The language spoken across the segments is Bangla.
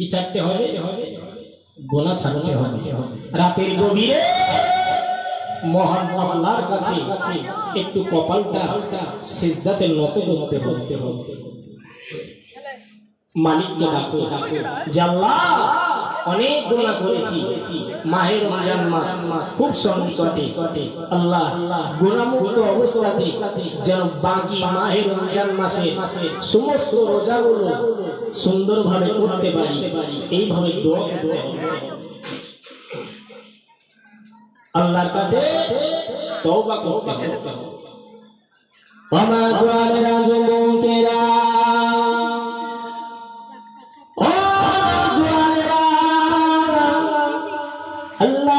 কি ছাড়তে হবে? গোনা ছাড়তে হবে। রাতের গভীরে মহান আল্লাহর কাছে একটু কপালটা সিজদাতে নত করতে হবে। মালিককে ডাকো। যে আল্লাহ অনেক করেছি। রমজান মাস খুব সন্নিকটে আল্লাহ গুনাহমুক্ত অবস্থাতে যেন বাকি রমজান মাসে সমস্ত রোজাগুলো সুন্দরভাবে করতে পারি। এইভাবে আল্লাহর কাছে করতে হবে।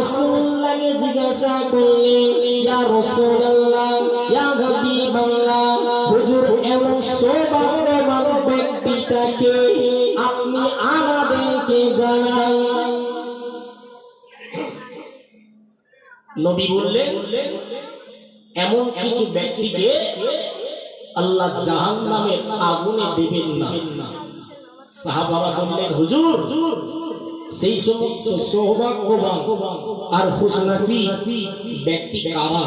রসুল্লাহকে জিজ্ঞাসা করলেন, ইয়া রসুলাল্লাহ, ইয়া হাবিবাল্লাহ, হুজুর, এমন সৌভাগ্যবান ব্যক্তিটাকে আপনি আমাদেরকে জানান। নবী বললেন, এমন কিছু ব্যক্তিকে আল্লাহ জাহান্নামের আগুনে দেবেন না। সাহাবারা বললেন, হুজুর সেই সমস্ত সৌভাগ্যবান আর খুশনসি ব্যক্তি কারা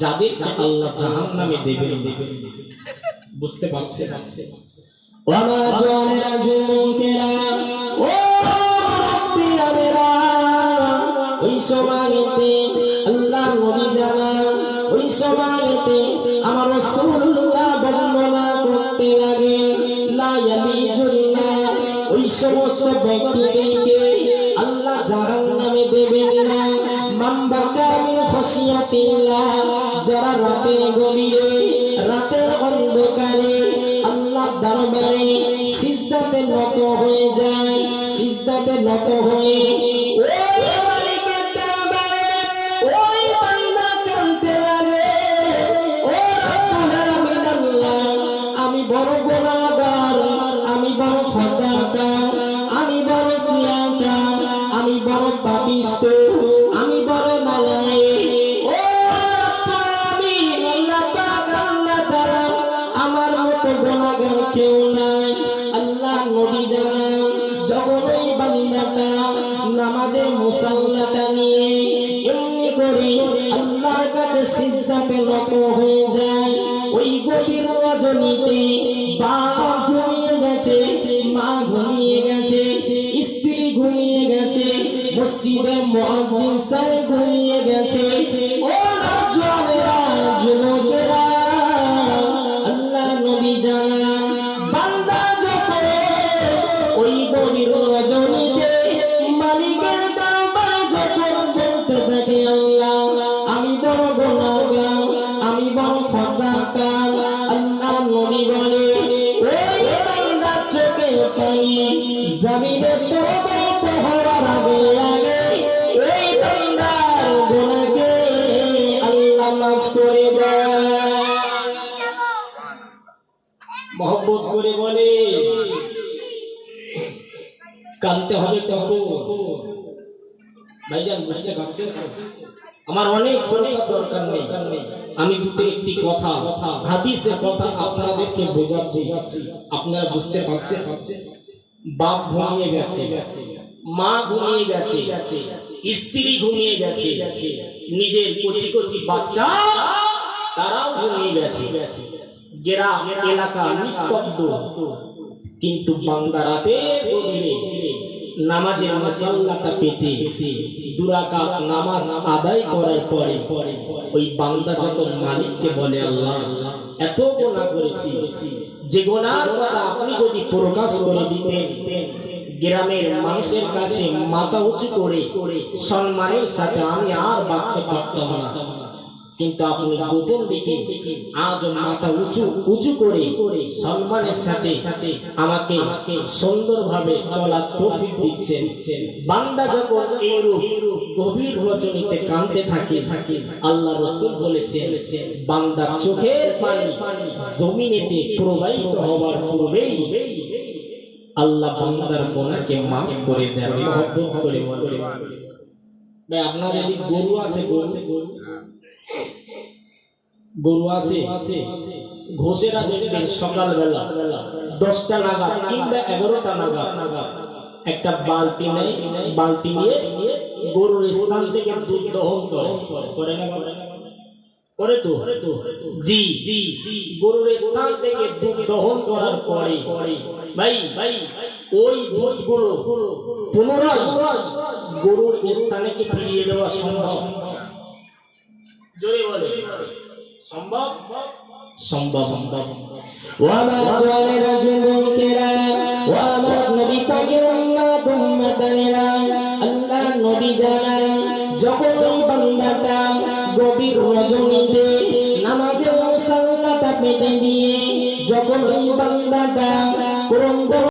যাদের আল্লাহ জাহান্নামে দেবেন? বুঝতে পারছে ওয়ামা জওয়ানের যুবকেরা ও পিয়ারেরা ওই সময়তে আল্লাহ নবী জানান ওই সময়তে আমার রাসূলুল্লাহ বর্ণনা করতে লাগে, লা ইয়ালিজুল্লাহ, ওই সমস্ত ব্যক্তিদেরকে খসিয়াতিল্লাহ যারা রাতের গভীরে রাতের গভীর রজনীতে বাপ কানতে হবে বুঝতে পারছেন আমার অনেক শোনার দরকার নেই। আমি দুটো একটি কথা, হাদিসের কথা আপনাদেরকে বোঝাচ্ছি। আপনারা বুঝতে পারছেন? বাপ ঘুমিয়ে গেছে, মা ঘুমিয়ে গেছে, স্ত্রী ঘুমিয়ে গেছে, নিজের কচি কচি বাচ্চা, তারাও ঘুমিয়ে গেছে। গ্রাম, এলাকা নিস্তব্ধ। কিন্তু বান্দা রাতে গভীরে নামাজের মশাল্লাটা পেতে দুরাকাত নামাজ আদায় করার পরে ওই বান্দা যখন মালিককে বলে, আল্লাহ, এত গোনা করেছি, যে গোনার কথা আপনি যদি প্রকাশ করে দিতেন, গ্রামের মানুষের কাছে মাথা উঁচু করে, সম্মানের সাথে আমি আর বাঁচতে পারতাম না। কিন্তু আপনি গোপন দেখে আজ মাথা উঁচু উঁচু করে সম্মানের সাথে আমাকে সুন্দরভাবে চলার তৌফিক দিচ্ছেন। বান্দা যখন এরূপ গভীর রজনীতে কাঁদতে থাকে, আল্লাহ রসুল বলেছেন, বান্দা চোখের পানি জমিনেতে প্রবাহিত হওয়ার পূর্বেই আল্লাহ বান্দার গোনাকে মাফ করে দেন, মহব্বত করে আপনার যদি গরু আছে, গরু গরু আছে ঘোষেরা দেখবেন সকালবেলা, দশটা নাগাদ কিংবা এগারোটা নাগাদ। একটা বালতি নেই বালতি নিয়ে গরুর স্থান থেকে দুধ দহন করে। করে না করে? তো? জি জি গরুর স্থান থেকে দুধ দহন করার পরে, ভাই ভাই ওই দুধগুলো পুনরায় গরুর স্থানে কি ফিরিয়ে দেওয়া সম্ভব। জোরে বলে সম্ভব? সম্ভব। সম্ভব ও আমার জনের যুবকেরা ও আমার নবী পাকের উম্মত উম্মতানেরা আল্লাহ নবী জানান কুরঙ্গ